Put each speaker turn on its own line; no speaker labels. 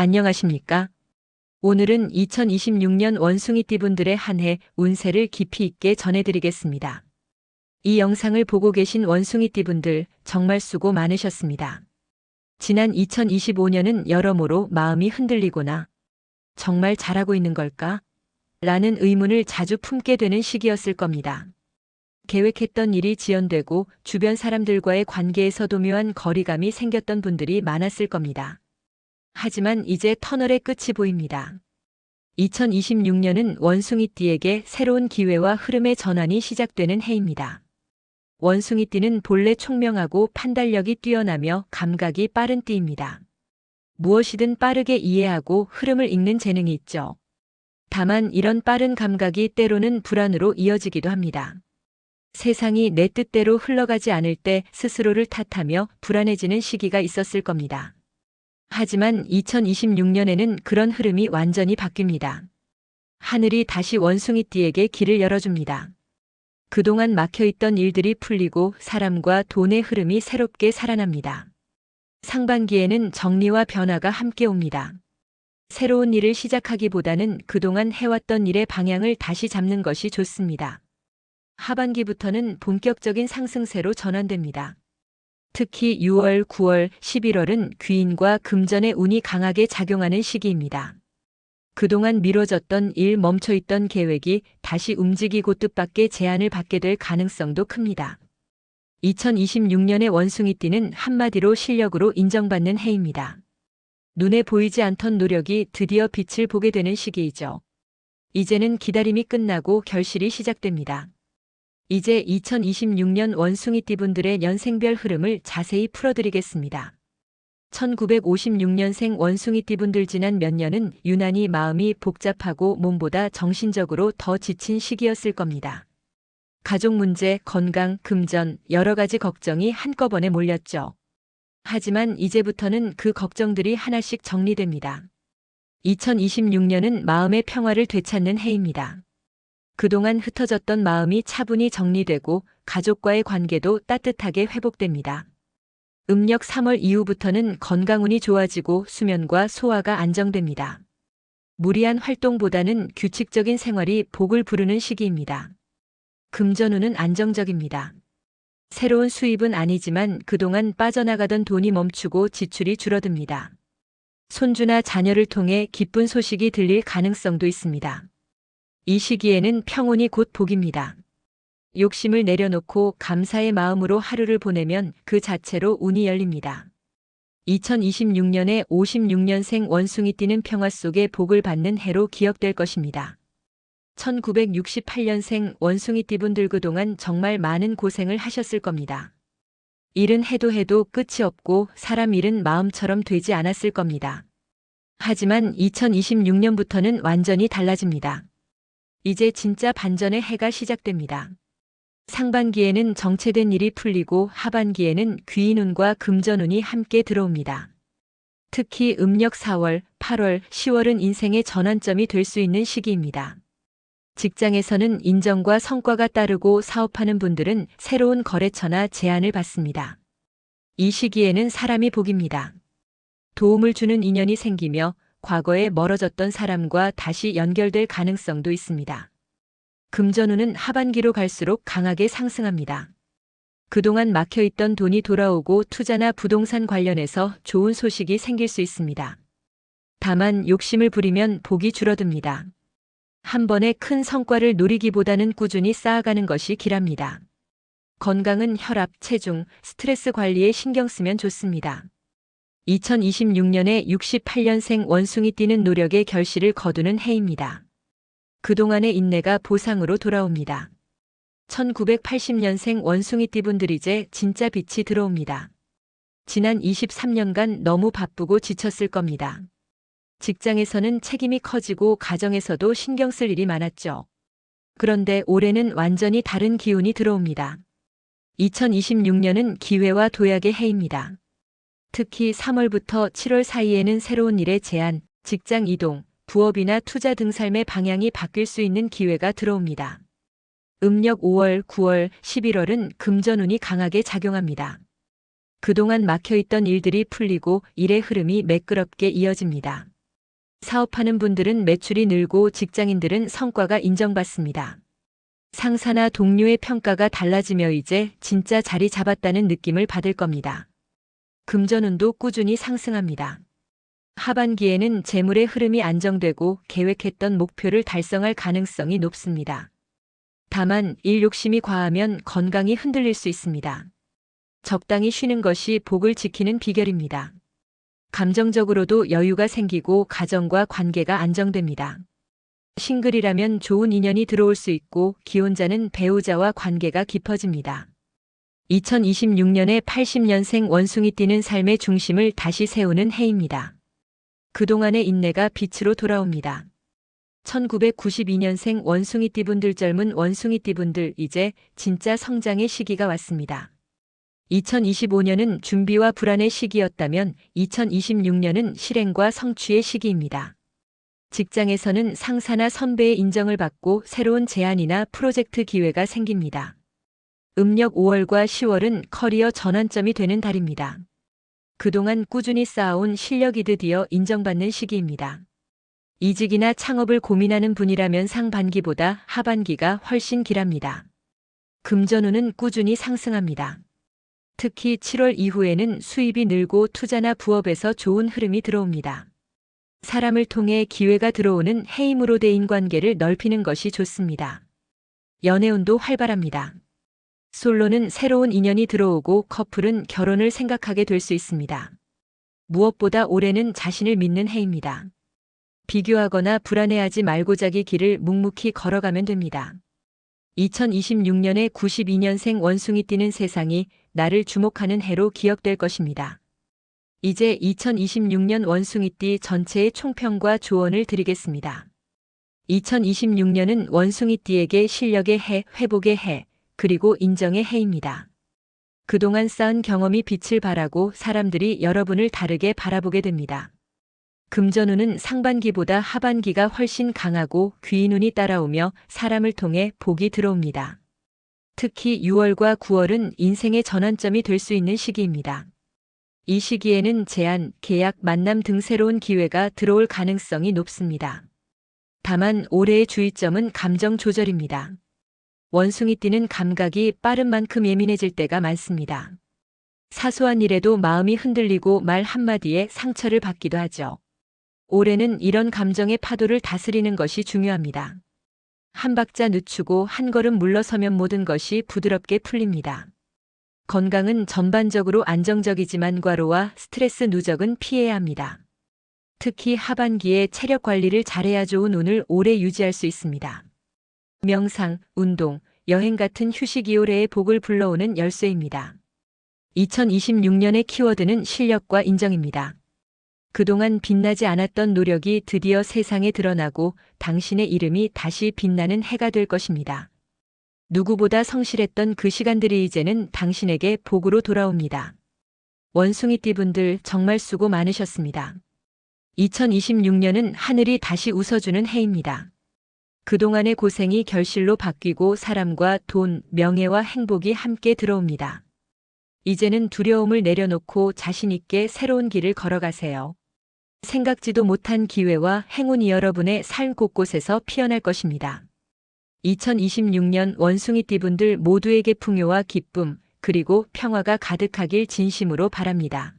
안녕하십니까? 오늘은 2026년 원숭이띠분들의 한 해 운세를 깊이 있게 전해드리겠습니다. 이 영상을 보고 계신 원숭이띠분들 정말 수고 많으셨습니다. 지난 2025년은 여러모로 마음이 흔들리거나 정말 잘하고 있는 걸까? 라는 의문을 자주 품게 되는 시기였을 겁니다. 계획했던 일이 지연되고 주변 사람들과의 관계에서도 묘한 거리감이 생겼던 분들이 많았을 겁니다. 하지만 이제 터널의 끝이 보입니다. 2026년은 원숭이띠에게 새로운 기회와 흐름의 전환이 시작되는 해입니다. 원숭이띠는 본래 총명하고 판단력이 뛰어나며 감각이 빠른 띠입니다. 무엇이든 빠르게 이해하고 흐름을 읽는 재능이 있죠. 다만 이런 빠른 감각이 때로는 불안으로 이어지기도 합니다. 세상이 내 뜻대로 흘러가지 않을 때 스스로를 탓하며 불안해지는 시기가 있었을 겁니다. 하지만 2026년에는 그런 흐름이 완전히 바뀝니다. 하늘이 다시 원숭이띠에게 길을 열어줍니다. 그동안 막혀있던 일들이 풀리고 사람과 돈의 흐름이 새롭게 살아납니다. 상반기에는 정리와 변화가 함께 옵니다. 새로운 일을 시작하기보다는 그동안 해왔던 일의 방향을 다시 잡는 것이 좋습니다. 하반기부터는 본격적인 상승세로 전환됩니다. 특히 6월, 9월, 11월은 귀인과 금전의 운이 강하게 작용하는 시기입니다. 그동안 미뤄졌던 일 멈춰있던 계획이 다시 움직이고 뜻밖의 제안을 받게 될 가능성도 큽니다. 2026년의 원숭이띠는 한마디로 실력으로 인정받는 해입니다. 눈에 보이지 않던 노력이 드디어 빛을 보게 되는 시기이죠. 이제는 기다림이 끝나고 결실이 시작됩니다. 이제 2026년 원숭이띠분들의 연생별 흐름을 자세히 풀어드리겠습니다. 1956년생 원숭이띠분들 지난 몇 년은 유난히 마음이 복잡하고 몸보다 정신적으로 더 지친 시기였을 겁니다. 가족 문제, 건강, 금전, 여러 가지 걱정이 한꺼번에 몰렸죠. 하지만 이제부터는 그 걱정들이 하나씩 정리됩니다. 2026년은 마음의 평화를 되찾는 해입니다. 그동안 흩어졌던 마음이 차분히 정리되고 가족과의 관계도 따뜻하게 회복됩니다. 음력 3월 이후부터는 건강운이 좋아지고 수면과 소화가 안정됩니다. 무리한 활동보다는 규칙적인 생활이 복을 부르는 시기입니다. 금전운은 안정적입니다. 새로운 수입은 아니지만 그동안 빠져나가던 돈이 멈추고 지출이 줄어듭니다. 손주나 자녀를 통해 기쁜 소식이 들릴 가능성도 있습니다. 이 시기에는 평온이 곧 복입니다. 욕심을 내려놓고 감사의 마음으로 하루를 보내면 그 자체로 운이 열립니다. 2026년에 56년생 원숭이 띠는 평화 속에 복을 받는 해로 기억될 것입니다. 1968년생 원숭이 띠분들 그동안 정말 많은 고생을 하셨을 겁니다. 일은 해도 해도 끝이 없고 사람 일은 마음처럼 되지 않았을 겁니다. 하지만 2026년부터는 완전히 달라집니다. 이제 진짜 반전의 해가 시작됩니다. 상반기에는 정체된 일이 풀리고 하반기에는 귀인운과 금전운이 함께 들어옵니다. 특히 음력 4월, 8월, 10월은 인생의 전환점이 될 수 있는 시기입니다. 직장에서는 인정과 성과가 따르고 사업하는 분들은 새로운 거래처나 제안을 받습니다. 이 시기에는 사람이 복입니다. 도움을 주는 인연이 생기며 과거에 멀어졌던 사람과 다시 연결될 가능성도 있습니다. 금전운은 하반기로 갈수록 강하게 상승합니다. 그동안 막혀있던 돈이 돌아오고 투자나 부동산 관련해서 좋은 소식이 생길 수 있습니다. 다만 욕심을 부리면 복이 줄어듭니다. 한 번에 큰 성과를 노리기보다는 꾸준히 쌓아가는 것이 길합니다. 건강은 혈압, 체중, 스트레스 관리에 신경 쓰면 좋습니다. 2026년에 68년생 원숭이 띠는 노력의 결실을 거두는 해입니다. 그동안의 인내가 보상으로 돌아옵니다. 1980년생 원숭이 띠분들 이제 진짜 빛이 들어옵니다. 지난 23년간 너무 바쁘고 지쳤을 겁니다. 직장에서는 책임이 커지고 가정에서도 신경 쓸 일이 많았죠. 그런데 올해는 완전히 다른 기운이 들어옵니다. 2026년은 기회와 도약의 해입니다. 특히 3월부터 7월 사이에는 새로운 일의 제안, 직장 이동, 부업이나 투자 등 삶의 방향이 바뀔 수 있는 기회가 들어옵니다. 음력 5월, 9월, 11월은 금전운이 강하게 작용합니다. 그동안 막혀있던 일들이 풀리고 일의 흐름이 매끄럽게 이어집니다. 사업하는 분들은 매출이 늘고 직장인들은 성과가 인정받습니다. 상사나 동료의 평가가 달라지며 이제 진짜 자리 잡았다는 느낌을 받을 겁니다. 금전운도 꾸준히 상승합니다. 하반기에는 재물의 흐름이 안정되고 계획했던 목표를 달성할 가능성이 높습니다. 다만 일 욕심이 과하면 건강이 흔들릴 수 있습니다. 적당히 쉬는 것이 복을 지키는 비결입니다. 감정적으로도 여유가 생기고 가정과 관계가 안정됩니다. 싱글이라면 좋은 인연이 들어올 수 있고 기혼자는 배우자와 관계가 깊어집니다. 2026년에 80년생 원숭이 띠는 삶의 중심을 다시 세우는 해입니다. 그동안의 인내가 빛으로 돌아옵니다. 1992년생 원숭이 띠분들 젊은 원숭이 띠분들 이제 진짜 성장의 시기가 왔습니다. 2025년은 준비와 불안의 시기였다면 2026년은 실행과 성취의 시기입니다. 직장에서는 상사나 선배의 인정을 받고 새로운 제안이나 프로젝트 기회가 생깁니다. 음력 5월과 10월은 커리어 전환점이 되는 달입니다. 그동안 꾸준히 쌓아온 실력이 드디어 인정받는 시기입니다. 이직이나 창업을 고민하는 분이라면 상반기보다 하반기가 훨씬 길합니다. 금전운은 꾸준히 상승합니다. 특히 7월 이후에는 수입이 늘고 투자나 부업에서 좋은 흐름이 들어옵니다. 사람을 통해 기회가 들어오는 해임으로 대인 관계를 넓히는 것이 좋습니다. 연애운도 활발합니다. 솔로는 새로운 인연이 들어오고 커플은 결혼을 생각하게 될 수 있습니다. 무엇보다 올해는 자신을 믿는 해입니다. 비교하거나 불안해하지 말고 자기 길을 묵묵히 걸어가면 됩니다. 2026년에 92년생 원숭이 띠는 세상이 나를 주목하는 해로 기억될 것입니다. 이제 2026년 원숭이띠 전체의 총평과 조언을 드리겠습니다. 2026년은 원숭이띠에게 실력의 해, 회복의 해, 그리고 인정의 해입니다. 그동안 쌓은 경험이 빛을 발하고 사람들이 여러분을 다르게 바라보게 됩니다. 금전운은 상반기보다 하반기가 훨씬 강하고 귀인운이 따라오며 사람을 통해 복이 들어옵니다. 특히 6월과 9월은 인생의 전환점이 될 수 있는 시기입니다. 이 시기에는 제안, 계약, 만남 등 새로운 기회가 들어올 가능성이 높습니다. 다만 올해의 주의점은 감정 조절입니다. 원숭이 띠는 감각이 빠른 만큼 예민해질 때가 많습니다. 사소한 일에도 마음이 흔들리고 말 한마디에 상처를 받기도 하죠. 올해는 이런 감정의 파도를 다스리는 것이 중요합니다. 한 박자 늦추고 한 걸음 물러서면 모든 것이 부드럽게 풀립니다. 건강은 전반적으로 안정적이지만 과로와 스트레스 누적은 피해야 합니다. 특히 하반기에 체력 관리를 잘해야 좋은 운을 오래 유지할 수 있습니다. 명상, 운동, 여행 같은 휴식이 올해의 복을 불러오는 열쇠입니다. 2026년의 키워드는 실력과 인정입니다. 그동안 빛나지 않았던 노력이 드디어 세상에 드러나고 당신의 이름이 다시 빛나는 해가 될 것입니다. 누구보다 성실했던 그 시간들이 이제는 당신에게 복으로 돌아옵니다. 원숭이띠 분들 정말 수고 많으셨습니다. 2026년은 하늘이 다시 웃어주는 해입니다. 그동안의 고생이 결실로 바뀌고 사람과 돈, 명예와 행복이 함께 들어옵니다. 이제는 두려움을 내려놓고 자신있게 새로운 길을 걸어가세요. 생각지도 못한 기회와 행운이 여러분의 삶 곳곳에서 피어날 것입니다. 2026년 원숭이띠 분들 모두에게 풍요와 기쁨, 그리고 평화가 가득하길 진심으로 바랍니다.